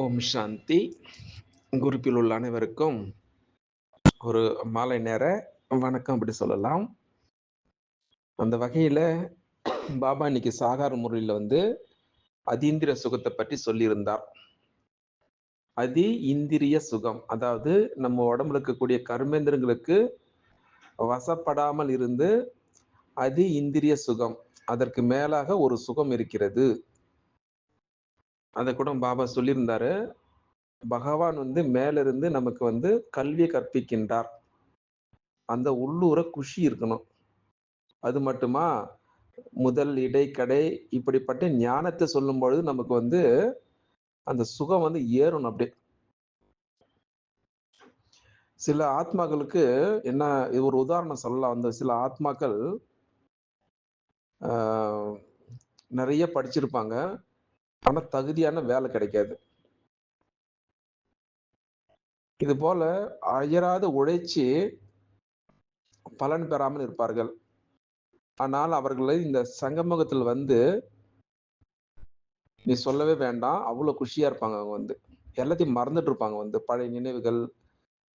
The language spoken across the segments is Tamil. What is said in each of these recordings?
ஓம் சாந்தி. குருப்பில் உள்ள அனைவருக்கும் ஒரு மாலை நேர வணக்கம் அப்படி சொல்லலாம். அந்த வகையில் பாபா இன்னைக்கு சாகார முறையில் வந்து அதீந்திர சுகத்தை பற்றி சொல்லியிருந்தார். அதி இந்திரிய சுகம் அதாவது நம்ம உடம்புல இருக்கக்கூடிய கர்மேந்திரங்களுக்கு வசப்படாமல் இருந்து அதி இந்திரிய சுகம் அதற்கு மேலாக ஒரு சுகம் இருக்கிறது. அதை கூட பாபா சொல்லியிருந்தாரு. பகவான் வந்து மேலிருந்து நமக்கு வந்து கல்வியை கற்பிக்கின்றார். அந்த உள்ளூர குஷி இருக்கணும். அது மட்டுமா? முதல் இடைக்கடை இப்படிப்பட்ட ஞானத்தை சொல்லும் பொழுது நமக்கு வந்து அந்த சுகம் வந்து ஏறணும் அப்படியே. சில ஆத்மாக்களுக்கு என்ன இது ஒரு உதாரணம் சொல்லலாம். அந்த சில ஆத்மாக்கள் நிறைய படிச்சிருப்பாங்க. ஆனா தகுதியான வேலை கிடைக்காது. இது போல அயராத உழைச்சி பலன் பெறாமல் இருப்பார்கள். ஆனால் அவர்களை இந்த சங்கமுகத்தில் வந்து நீ சொல்லவே வேண்டாம் அவ்வளவு குஷியா இருப்பாங்க அவங்க வந்து. எல்லாத்தையும் மறந்துட்டு இருப்பாங்க வந்து. பழைய நினைவுகள்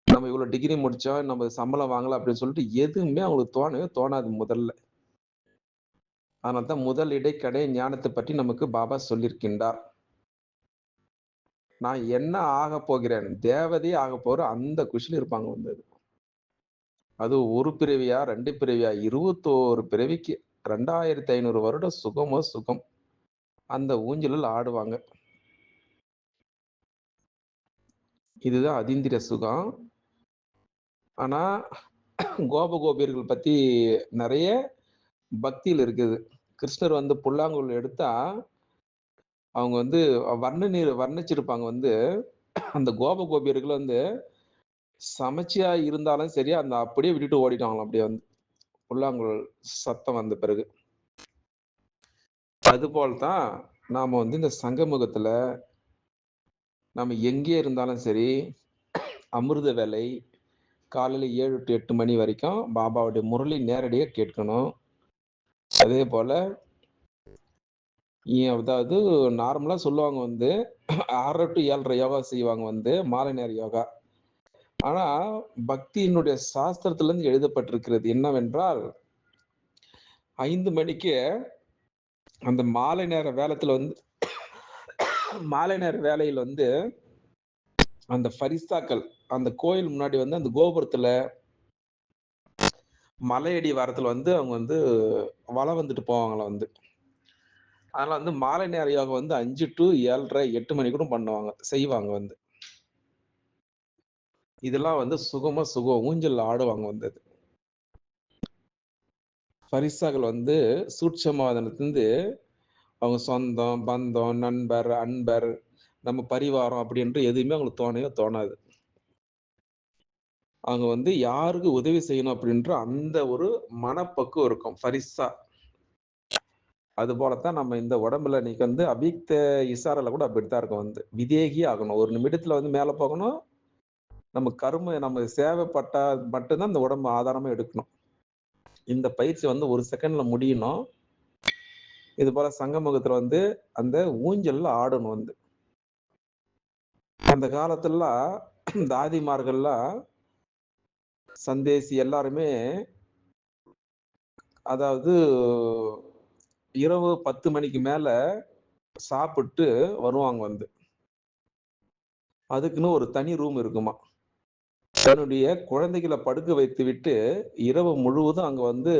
நம்ம இவ்வளவு டிகிரி முடிச்சோம் நம்ம சம்பளம் வாங்கலாம் அப்படின்னு சொல்லிட்டு எதுவுமே அவங்களுக்கு தோணவே தோணாது முதல்ல. அதனால தான் முதல் இடைக்கடை ஞானத்தை பற்றி நமக்கு பாபா சொல்லியிருக்கின்றார். நான் என்ன ஆக போகிறேன்? தேவதையே ஆக போற அந்த குஷில இருப்பாங்க வந்து. அது ஒரு பிறவியா ரெண்டு பிறவியா? இருபத்தோரு பிறவிக்கு ரெண்டாயிரத்தி ஐநூறு வருடம் சுகமோ சுகம். அந்த ஊஞ்சலில் ஆடுவாங்க. இதுதான் அதிந்திர சுகம். ஆனா கோப கோபியர்கள் பத்தி நிறைய பக்தியில் இருக்குது. கிருஷ்ணர் வந்து புல்லாங்குழல் எடுத்தா அவங்க வந்து வர்ண நீர் வர்ணிச்சிருப்பாங்க வந்து. அந்த கோப கோபியர்கள் வந்து சமைச்சியா இருந்தாலும் சரி அந்த அப்படியே விட்டுட்டு ஓடிட்டாங்களாம். அப்படியே வந்து புல்லாங்குழல் சத்தம் வந்த பிறகு. அதுபோல் தான் நாம் வந்து இந்த சங்கமுகத்தில் நம்ம எங்கே இருந்தாலும் சரி அமிர்த வேலை காலையில் ஏழு டு எட்டு மணி வரைக்கும் பாபாவுடைய முரளி நேரடியாக கேட்கணும். அதே போல அதாவது நார்மலா சொல்லுவாங்க வந்து ஆறரை டு ஏழரை யோகா செய்வாங்க வந்து மாலை நேர யோகா. ஆனா பக்தியினுடைய சாஸ்திரத்துல இருந்து எழுதப்பட்டிருக்கிறது என்னவென்றால் ஐந்து மணிக்கு அந்த மாலை நேர வேலத்துல வந்து மாலை நேர வேலையில் வந்து அந்த ஃபரிஸ்தாக்கள் அந்த கோயில் முன்னாடி வந்து அந்த கோபுரத்துல மலையடி வாரத்தில் வந்து அவங்க வந்து வலை வந்துட்டு போவாங்கள வந்து. அதனால வந்து மாலை நேர யோகா வந்து அஞ்சு டு ஏழரை எட்டு மணி கூட பண்ணுவாங்க செய்வாங்க வந்து. இதெல்லாம் வந்து சுகமா சுகம் ஊஞ்சல் ஆடுவாங்க வந்து அது. பரிசாக்கள் வந்து சூட்சமாதனத்துலேருந்து அவங்க சொந்தம் பந்தம் நண்பர் அன்பர் நம்ம பரிவாரம் அப்படின்ற எதுவுமே அவங்களுக்கு தோணவே தோணாது. அவங்க வந்து யாருக்கு உதவி செய்யணும் அப்படின்ற அந்த ஒரு மனப்பக்குவம் இருக்கும். பரிசா அது போலத்தான் நம்ம இந்த உடம்புல இன்னைக்கு வந்து அபிக்த இசாரில் கூட அப்படித்தான் இருக்கும் வந்து. விதேகி ஆகணும். ஒரு நிமிடத்துல வந்து மேலே போகணும். நம்ம கரும நம்ம சேவைப்பட்டா மட்டும்தான் இந்த உடம்பு ஆதாரமா எடுக்கணும். இந்த பயிற்சி வந்து ஒரு செகண்ட்ல முடியணும். இது போல சங்கமுகத்துல வந்து அந்த ஊஞ்சல்ல ஆடணும் வந்து. அந்த காலத்துல தாதிமார்கள்லாம் சந்தேசி எல்லாருமே அதாவது இரவு பத்து மணிக்கு மேல சாப்பிட்டு வருவாங்க வந்து. அதுக்குன்னு ஒரு தனி ரூம் இருக்குமா. தன்னுடைய குழந்தைகளை படுக்க வைத்து விட்டு இரவு முழுவதும் அங்க வந்து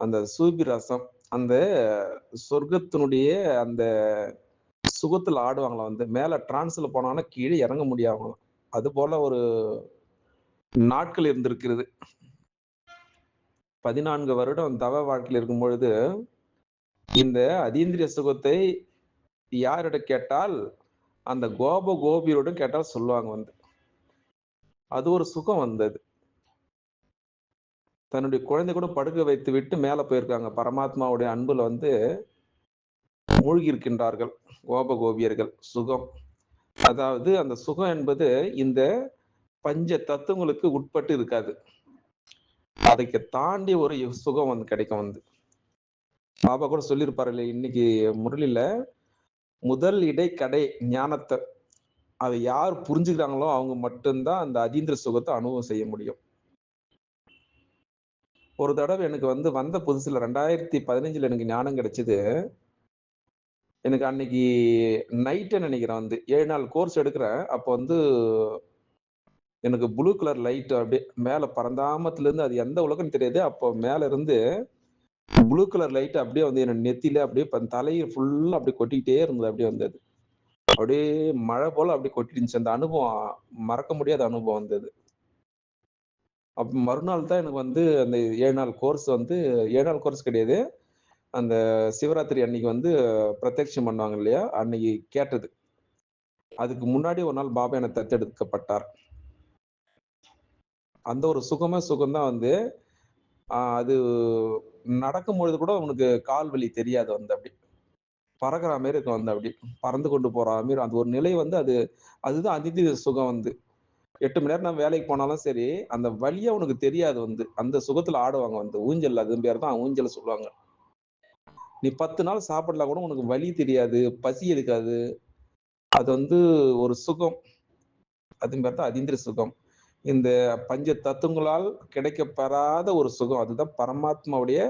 அந்த சூபி ரசம் அந்த சொர்க்கத்தினுடைய அந்த சுகத்துல ஆடுவாங்களாம் வந்து மேல டிரான்ஸ்ல போனாங்கன்னா கீழே இறங்க முடியாமலாம் அது போல ஒரு நாட்கள் இருந்திருக்கிறது. பதினான்கு வருடம் தவ வாழ்க்கையில் இருக்கும் பொழுது இந்த அதீந்திரிய சுகத்தை யாரிட கேட்டால் அந்த கோப கோபியருடன் கேட்டால் சொல்லுவாங்க வந்து. அது ஒரு சுகம் வந்தது. தன்னுடைய குழந்தை கூட படுக்க வைத்து விட்டு மேலே போயிருக்காங்க. பரமாத்மாவுடைய அன்புல வந்து மூழ்கி இருக்கின்றார்கள். கோப கோபியர்கள் சுகம். அதாவது அந்த சுகம் என்பது இந்த பஞ்ச தத்துவங்களுக்கு உட்பட்டு இருக்காது. அதைக்கு தாண்டி ஒரு சுகம் வந்து கிடைக்கும் வந்து. பாபா கூட சொல்லியிருப்பாரு இன்னைக்கு முரளியில முதல் இடை கடை ஞானத்தை அதை யார் புரிஞ்சுக்கிறாங்களோ அவங்க மட்டும்தான் அந்த அதீந்திர சுகத்தை அனுபவம் செய்ய முடியும். ஒரு தடவை எனக்கு வந்து வந்த புதுசுல ரெண்டாயிரத்தி பதினஞ்சுல எனக்கு ஞானம் கிடைச்சது. எனக்கு அன்னைக்கு நைட்டு நினைக்கிறேன் வந்து ஏழு நாள் கோர்ஸ் எடுக்கிறேன். அப்போ வந்து எனக்கு ப்ளூ கலர் லைட் அப்படியே மேல பரந்தாமத்துல இருந்து அது எந்த உலகம் தெரியாது. அப்போ மேல இருந்து ப்ளூ கலர் லைட் அப்படியே வந்து என்ன நெத்தியில அப்படியே தலையை ஃபுல்லா அப்படியே கொட்டிக்கிட்டே இருந்தது. அப்படியே வந்தது அப்படியே மழை போல அப்படியே கொட்டிட்டு இருந்துச்சு அந்த அனுபவம் மறக்க முடியாத அனுபவம் வந்தது அப்ப மறுநாள் தான் எனக்கு வந்து அந்த ஏழு நாள் கோர்ஸ் வந்து ஏழு நாள் கோர்ஸ் கிடையாது. அந்த சிவராத்திரி அன்னைக்கு வந்து பிரத்யட்சம் பண்ணுவாங்க இல்லையா? அன்னைக்கு கேட்டது. அதுக்கு முன்னாடி ஒரு நாள் பாபா என தத்தெடுக்கப்பட்டார். அந்த ஒரு சுகமே சுகம்தான் வந்து அது நடக்கும் பொழுது கூட உனக்கு கால் வலி தெரியாது வந்து அப்படி பறக்கிற மாதிரி இருக்கும் வந்து அப்படி பறந்து கொண்டு போற மாதிரி அந்த ஒரு நிலை வந்து அது அதுதான் அதிதி சுகம் வந்து. எட்டு மணி நேரம் நான் வேலைக்கு போனாலும் சரி அந்த வழியே உனக்கு தெரியாது வந்து. அந்த சுகத்துல ஆடுவாங்க வந்து. ஊஞ்சல் அது பேர் தான் ஊஞ்சல் சொல்லுவாங்க. நீ பத்து நாள் சாப்பிடலாம் கூட உனக்கு வலி தெரியாது பசி எடுக்காது. அது வந்து ஒரு சுகம். அது பேர் தான் அதிந்திர சுகம். இந்த பஞ்ச தத்துவங்களால் கிடைக்கப்பெறாத ஒரு சுகம். அதுதான் பரமாத்மாவுடைய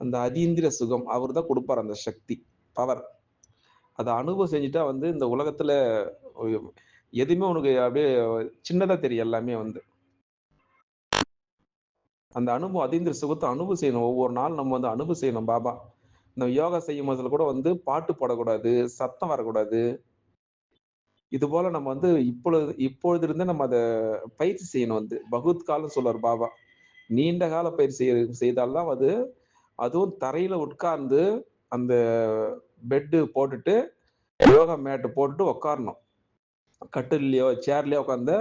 அந்த அதீந்திர சுகம். அவர் தான் கொடுப்பார் அந்த சக்தி பவர் அதை அனுபவம் செஞ்சுட்டா வந்து இந்த உலகத்துல எதுவுமே உனக்கு அப்படியே சின்னதா தெரியும் எல்லாமே வந்து. அந்த அனுபவம் அதீந்திர சுகத்தை அனுபவம் செய்யணும். ஒவ்வொரு நாள் நம்ம வந்து அனுபவம் செய்யணும் பாபா. நம்ம யோகா செய்யும் போதுல கூட வந்து பாட்டு போடக்கூடாது சத்தம் வரக்கூடாது. இது போல நம்ம வந்து இப்பொழுது இப்பொழுது இருந்தே நம்ம அதை பயிற்சி செய்யணும் வந்து. பகுத் காலம் சொல்றார் பாபா. நீண்ட கால பயிற்சி செய்ய செய்தால்தான் அது அதுவும் தரையில உட்கார்ந்து அந்த பெட்டு போட்டுட்டு யோகா மேட்டு போட்டுட்டு உட்காரணும் கட்டிலையோ சேர்லயோ உட்கார்ந்து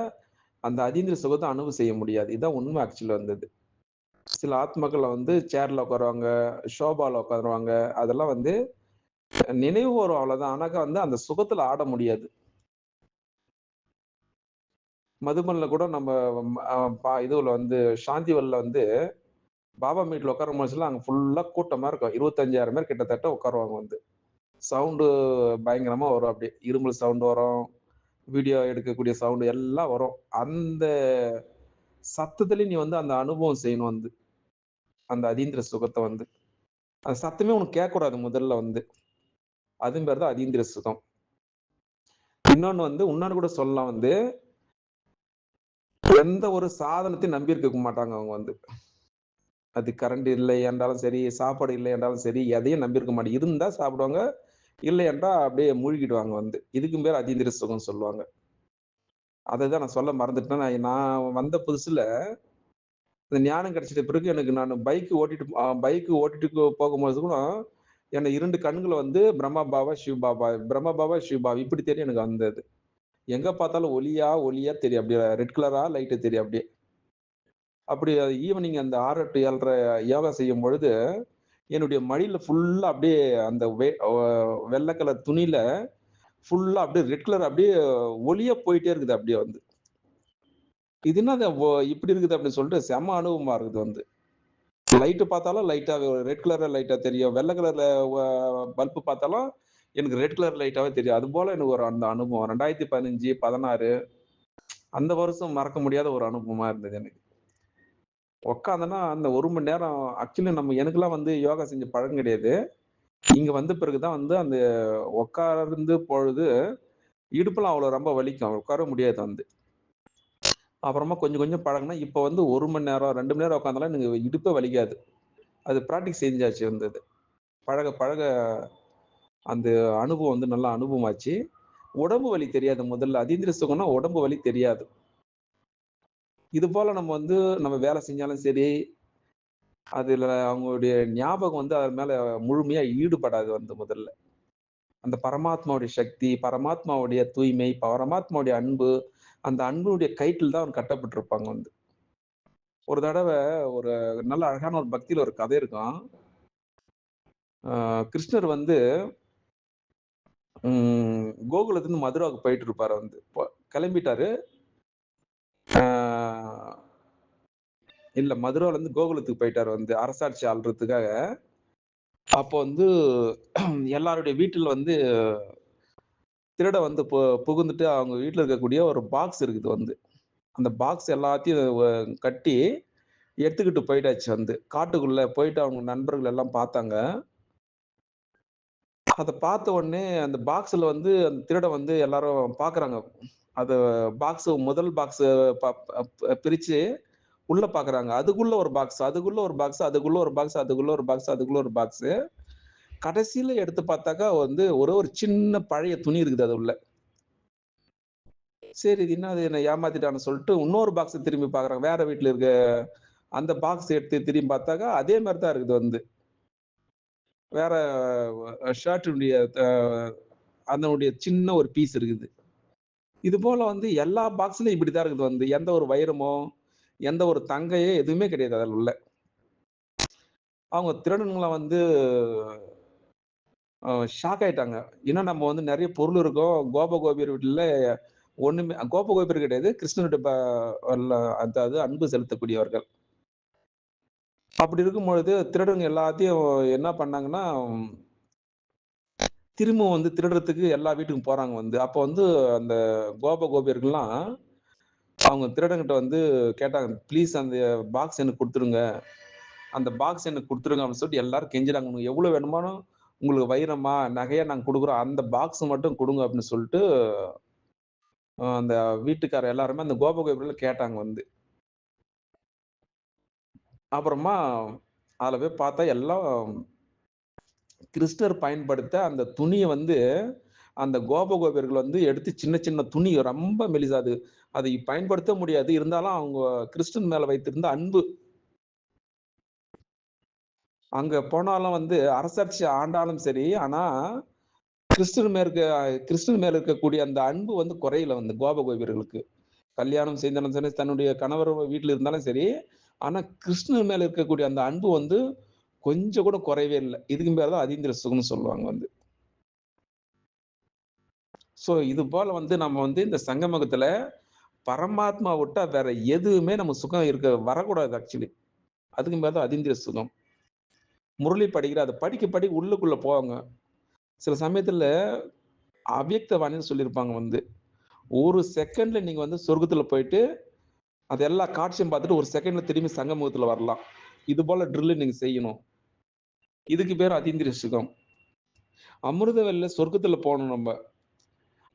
அந்த அதீந்திர சுகத்தை அனுபவம் செய்ய முடியாது. இதுதான் உண்மை ஆக்சுவலி வந்தது. சில ஆத்மாக்கள் வந்து சேர்ல உட்காருவாங்க ஷோபால உட்காருவாங்க அதெல்லாம் வந்து நினைவு வரும் அவ்வளவுதான். ஆனாக்கா வந்து அந்த சுகத்துல ஆட முடியாது. மதுமல்ல கூட நம்ம இதுல வந்து சாந்திவல்ல வந்து பாபா மீட்ல உட்கார போதுல அங்க ஃபுல்லா கூட்டமா இருக்கும். இருபத்தஞ்சாயிரம் பேர் கிட்டத்தட்ட உட்காருவாங்க வந்து. சவுண்டு பயங்கரமா வரும் அப்படியே. இருமல் சவுண்டு வரும். வீடியோ எடுக்கக்கூடிய சவுண்டு எல்லாம் வரும். அந்த சத்தத்துலேயும் நீ வந்து அந்த அனுபவம் செய்யணும் வந்து. அந்த அதீந்திர சுகத்தை வந்து. அந்த சத்தமே உனக்கு கேட்கக்கூடாது முதல்ல வந்து. அது பேர் தான் அதீந்திர சுகம். இன்னொன்னு வந்து இன்னொன்னு கூட சொல்லலாம் வந்து எந்த ஒரு சாதனத்தையும் நம்பி இருக்க மாட்டாங்க அவங்க வந்து. அது கரண்ட் இல்லை என்றாலும் சரி சாப்பாடு இல்லை என்றாலும் சரி எதையும் நம்பி இருக்க மாட்டாங்க. இருந்தா சாப்பிடுவாங்க இல்லை என்றால் அப்படியே மூழ்கிடுவாங்க வந்து. இதுக்கும் பேர் அதீந்திர சுகம் சொல்லுவாங்க. அதை தான் நான் சொல்ல மறந்துட்டேன். நான் நான் வந்த புதுசுல இந்த ஞானம் கிடைச்சிட்ட பிறகு எனக்கு நான் பைக் ஓட்டிட்டு பைக்கு ஓட்டிட்டு போகும்போது கூட என்னை இரண்டு கண்களை வந்து பிரம்மா பாபா சிவ் பாபா பிரம்மா பாபா சிவ் பாபா இப்படி தெரியும் எனக்கு வந்தது எங்க பார்த்தாலும் ஒலியா ஒலியா தெரியும். அப்படியே ரெட் கலரா லைட்டு தெரியும் அப்படியே. அப்படி ஈவினிங் அந்த ஆறு டு ஏழரை யோகா செய்யும் பொழுது என்னுடைய மடியில ஃபுல்லா அப்படியே அந்த வெ- வெள்ளை கலர் துணியில ஃபுல்லா அப்படியே ரெட் கலர் அப்படியே ஒளியா போயிட்டே இருக்குது அப்படியே வந்து. இது என்ன ஒ- இப்படி இருக்குது அப்படின்னு சொல்லிட்டு செம அனுபவமா இருக்குது வந்து. லைட்டு பார்த்தாலும் லைட்டா ரெட் கலர்ல லைட்டா தெரியும். வெள்ளை கலர்ல பல்பு பார்த்தாலும் எனக்கு ரெட் கலர் லைட்டாவே தெரியும் அது போல எனக்கு ஒரு அந்த அனுபவம். ரெண்டாயிரத்தி பதினஞ்சு பதினாறு அந்த வருஷம் மறக்க முடியாத ஒரு அனுபவமா இருந்தது எனக்கு. உக்காந்தனா அந்த ஒரு மணி நேரம் ஆக்சுவலி நம்ம எனக்கெல்லாம் வந்து யோகா செஞ்ச பழக்கம் கிடையாது. இங்க வந்த பிறகுதான் வந்து அந்த உட்கார்ந்து பொழுது இடுப்புலாம் அவ்வளவு ரொம்ப வலிக்கும். உட்கார முடியாது வந்து. அப்புறமா கொஞ்சம் கொஞ்சம் பழகினா இப்போ வந்து ஒரு மணி நேரம் ரெண்டு மணி நேரம் உட்காந்தாலும் எனக்கு இடுப்பே வலிக்காது. அது ப்ராக்டிஸ் செஞ்சாச்சு வந்தது பழக பழக அந்த அனுபவம் வந்து நல்லா அனுபவமாச்சு. உடம்பு வலி தெரியாது முதல்ல. அதீந்திர சுகம்னா உடம்பு வலி தெரியாது. இது போல நம்ம வந்து நம்ம வேலை செஞ்சாலும் சரி அதில் அவங்களுடைய ஞாபகம் வந்து அது மேலே முழுமையாக ஈடுபடாது வந்து முதல்ல. அந்த பரமாத்மாவுடைய சக்தி பரமாத்மாவுடைய தூய்மை பரமாத்மாவுடைய அன்பு அந்த அன்புடைய கயிற்றில் தான் அவர் கட்டப்பட்டிருப்பாங்க வந்து. ஒரு தடவை ஒரு நல்ல அழகான ஒரு பக்தியில் ஒரு கதை இருக்கும். கிருஷ்ணர் வந்து கோகுலத்துலேருந்து மதுராவுக்கு போயிட்டு இருப்பாரு வந்து கிளம்பிட்டாரு இல்லை மதுராவிலேருந்து கோகுலத்துக்கு போயிட்டாரு வந்து அரசாட்சி ஆள்றதுக்காக அப்போ வந்து எல்லாருடைய வீட்டில் வந்து திருட வந்து பு புகுந்துட்டு அவங்க வீட்டில் இருக்கக்கூடிய ஒரு பாக்ஸ் இருக்குது வந்து. அந்த பாக்ஸ் எல்லாத்தையும் கட்டி எடுத்துக்கிட்டு போயிட்டாச்சு வந்து. காட்டுக்குள்ளே போயிட்டு அவங்க நண்பர்கள் எல்லாம் பார்த்தாங்க. அதை பார்த்த உடனே அந்த பாக்ஸில் வந்து அந்த திருடன் வந்து எல்லாரும் பார்க்குறாங்க. அது பாக்ஸ் முதல் பாக்ஸ் பிரித்து உள்ளே பார்க்குறாங்க. அதுக்குள்ளே ஒரு பாக்ஸ், அதுக்குள்ளே ஒரு பாக்ஸ், அதுக்குள்ள ஒரு பாக்ஸ், அதுக்குள்ள ஒரு பாக்ஸ், அதுக்குள்ளே ஒரு பாக்ஸு. கடைசியில் எடுத்து பார்த்தாக்கா வந்து ஒரே ஒரு சின்ன பழைய துணி இருக்குது அது உள்ள. சரி இது என்ன அது என்னை ஏமாத்திட்டான்னு சொல்லிட்டு இன்னொரு பாக்ஸை திரும்பி பார்க்குறாங்க. வேற வீட்டில் இருக்க அந்த பாக்ஸ் எடுத்து திரும்பி பார்த்தாக்கா அதே மாதிரி தான் இருக்குது வந்து. வேற ஷர்ட்டுடைய அதனுடைய சின்ன ஒரு பீஸ் இருக்குது. இது போல வந்து எல்லா பாக்ஸ்லையும் இப்படி தான் இருக்குது வந்து. எந்த ஒரு வைரமோ, எந்த ஒரு தங்கையோ எதுவுமே கிடையாது அதில் உள்ள. அவங்க திருடனுங்களை வந்து ஷாக் ஆயிட்டாங்க. ஏன்னா நம்ம வந்து நிறைய பொருள் இருக்கும். கோப கோபியர் வீட்டில் ஒன்றுமே கோப கோபியர் கிடையாது. கிருஷ்ணனுடைய அதாவது அன்பு செலுத்தக்கூடியவர்கள். அப்படி இருக்கும்பொழுது திருடங்க எல்லாத்தையும் என்ன பண்ணாங்கன்னா, திரும்பவும் வந்து திருடுறதுக்கு எல்லா வீட்டுக்கும் போறாங்க வந்து. அப்போ வந்து அந்த கோப கோபியர்கள்லாம் அவங்க திருடங்கிட்ட வந்து கேட்டாங்க. "ப்ளீஸ் அந்த பாக்ஸ் எனக்கு கொடுத்துருங்க அந்த பாக்ஸ் எனக்கு கொடுத்துருங்க அப்படின்னு சொல்லிட்டு எல்லாரும் கெஞ்சிடாங்க "உங்களுக்கு எவ்வளவு உங்களுக்கு வைரமா, நகையா நாங்கள் கொடுக்குறோம் அந்த பாக்ஸ் மட்டும் கொடுங்க அப்படின்னு சொல்லிட்டு அந்த வீட்டுக்காரர் எல்லாருமே அந்த கோப கோபியர்கள கேட்டாங்க வந்து. அப்புறமா அதில் போய் பார்த்தா எல்லாம் கிருஷ்ணர் பயன்படுத்த அந்த துணியை வந்து அந்த கோபகோபியர்கள் வந்து எடுத்து சின்ன சின்ன துணி ரொம்ப மெலிசா அது. அதை பயன்படுத்த முடியாது. இருந்தாலும் அவங்க கிறிஸ்டன் மேல வைத்திருந்த அன்பு. அங்க போனாலும் வந்து அரசாட்சி ஆண்டாலும் சரி, ஆனா கிறிஸ்டன் மேல இருக்க கிருஷ்ணன் மேல இருக்கக்கூடிய அந்த அன்பு வந்து குறையில வந்து கோபகோபியர்களுக்கு கல்யாணம் செய்தாலும் சரி, தன்னுடைய கணவர் வீட்டில் இருந்தாலும் சரி, ஆனா கிருஷ்ணன் மேல இருக்கக்கூடிய அந்த அன்பு வந்து கொஞ்சம் கூட குறையவே இல்லை இதுக்கு பேர் தான் அதீந்திர சுகம்னு சொல்லுவாங்க வந்து. ஸோ இது போல வந்து நம்ம வந்து இந்த சங்கமகத்துல பரமாத்மா விட்டா வேற எதுவுமே நம்ம சுகம் இருக்க வரக்கூடாது ஆக்சுவலி. அதுக்கு பேர் தான் அதீந்திர சுகம். முரளி படிக்கிற அதை படிக்க படிக்க உள்ளுக்குள்ள போவாங்க. சில சமயத்துல அவ்யக்த வாணின்னு சொல்லியிருப்பாங்க வந்து. ஒரு செகண்ட்ல நீங்க வந்து சொர்க்கத்துல போயிட்டு, அது எல்லா காட்சியும் பார்த்துட்டு ஒரு செகண்ட்ல திரும்பி சங்கமுகத்துல வரலாம். இது போல ட்ரில்லு நீங்க செய்யணும். இதுக்கு பேர் அதீந்திரிய சுகம். அமிர்தவெல்ல சொர்க்கத்துல போகணும் நம்ம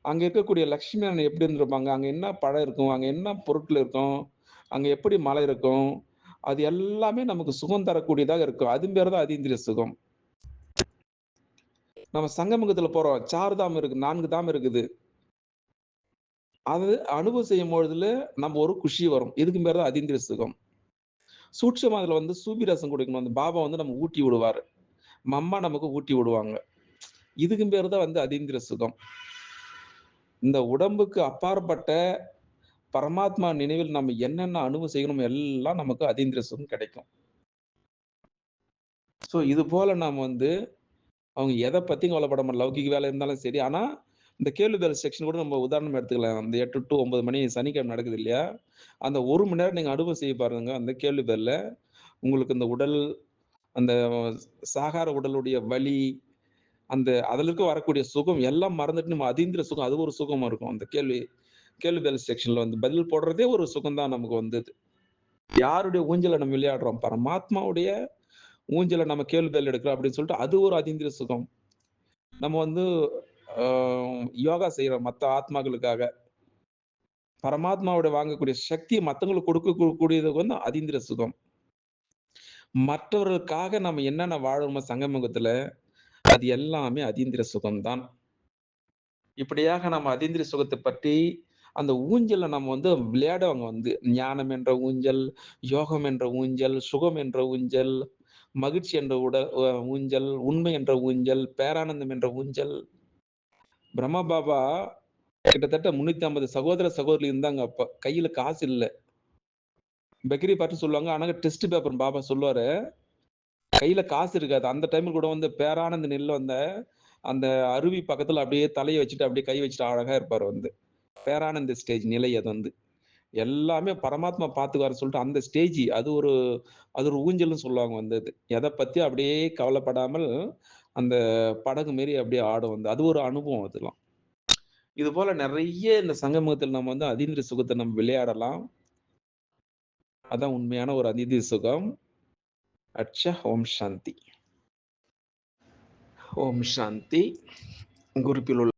அங்க இருக்கக்கூடிய லக்ஷ்மி நாராயணன் எப்படி இருந்திருப்பாங்க? அங்க என்ன பழம் இருக்கும்? அங்க என்ன பொருட்கள் இருக்கும்? அங்க எப்படி மலை இருக்கும்? அது எல்லாமே நமக்கு சுகம் தரக்கூடியதாக இருக்கும். அதுவும் பேர் தான் அதீந்திரிய சுகம். நம்ம சங்கமுகத்துல போறோம். சாறு தாம் இருக்கு. நான்கு தாம் இருக்குது. அது அனுபவம் செய்யும் பொழுதுல நம்ம ஒரு குஷி வரும். இதுக்கு பேர் தான் அதீந்திர சுகம். சூட்சமா அதுல வந்து சூபி ரசம் குடிக்கணும். அந்த பாபா வந்து நம்ம ஊட்டி விடுவாரு. மம்மா நமக்கு ஊட்டி விடுவாங்க. இதுக்கும் பேர் தான் வந்து அதீந்திர சுகம். இந்த உடம்புக்கு அப்பாற்பட்ட பரமாத்மா நினைவில் நம்ம என்னென்ன அனுபவம் செய்யணுமோ எல்லாம் நமக்கு அதீந்திர சுகம் கிடைக்கும். ஸோ இது போல நாம் வந்து அவங்க எதை பத்தியும் கவலைப்பட மாட்டோம். லௌகிக வேலை இருந்தாலும் சரி. ஆனா, இந்த கேள்விதல் செக்ஷன் கூட நம்ம உதாரணம் எடுத்துக்கலாம். அந்த எட்டு டு ஒன்பது மணி சனிக்கிழமை நடக்குது இல்லையா? அந்த ஒரு மணி நேரம் நீங்கள் அனுபவம் செய்ய பாருங்க. அந்த கேள்விதல்ல உங்களுக்கு இந்த உடல் அந்த சாகார உடலுடைய வலி, அந்த அதில் இருக்க வரக்கூடிய சுகம் எல்லாம் மறந்துட்டு நம்ம அதீந்திர சுகம் அது ஒரு சுகமாக இருக்கும். அந்த கேள்வி கேள்விதல் செக்ஷனில் செக்ஷன்ல வந்து பதில் போடுறதே ஒரு சுகம் தான் நமக்கு வந்தது. யாருடைய ஊஞ்சலை நம்ம விளையாடுறோம்? பரமாத்மாவுடைய ஊஞ்சலை நம்ம கேள்விதல் எடுக்கிறோம் அப்படின்னு சொல்லிட்டு அது ஒரு அதீந்திர சுகம். நம்ம வந்து யோகா செய்யற மத்த ஆத்மாக்களுக்காக. பரமாத்மாவோட வாங்கக்கூடிய சக்தி மத்தவங்களுக்கு கொடுக்கக்கூடியது வந்து அதீந்திர சுகம். மற்றவர்களுக்காக நம்ம என்னென்ன வாழுறோமோ சங்கமுகத்துல, அது எல்லாமே அதீந்திர சுகம் தான். இப்படியாக நம்ம அதீந்திர சுகத்தை பற்றி அந்த ஊஞ்சல்ல நம்ம வந்து விளையாடுவாங்க வந்து. ஞானம் என்ற ஊஞ்சல், யோகம் என்ற ஊஞ்சல், சுகம் என்ற ஊஞ்சல், மகிழ்ச்சி என்ற உடல் ஊஞ்சல், உண்மை என்ற ஊஞ்சல், பேரானந்தம் என்ற ஊஞ்சல். பிரம்மா பாபா கிட்டத்தட்ட 350 சகோதர, சகோதரி இருந்தாங்க அப்ப. கையில காசு இல்லை பெக்கரி பார்த்து சொல்லுவாங்க. ஆனா டெஸ்ட் பேப்பர் பாபா சொல்லுவாரு. கையில காசு இருக்காது. அந்த டைம்ல கூட வந்து பேரானந்த நெல் வந்த அந்த அருவி பக்கத்துல அப்படியே தலையை வச்சுட்டு, அப்படியே கை வச்சுட்டு அழகா இருப்பாரு வந்து. பேரானந்த ஸ்டேஜ் நிலை அது வந்து. எல்லாமே பரமாத்மா பார்த்துக்குவாருன்னு சொல்லிட்டு அந்த ஸ்டேஜ் அது ஒரு அது ஒரு ஊஞ்சல்னு சொல்லுவாங்க வந்து அது. பத்தி அப்படியே கவலைப்படாமல் அந்த படகு மாரி அப்படியே ஆடும் வந்து. அது ஒரு அனுபவம் அதெல்லாம். இது போல நிறைய இந்த சங்கமத்தில் நம்ம வந்து அதீந்திர சுகத்தை நம்ம விளையாடலாம். அதான் உண்மையான ஒரு அதிதி சுகம். அச்சா! ஓம் சாந்தி. ஓம் சாந்தி. குறிப்பில் உள்ள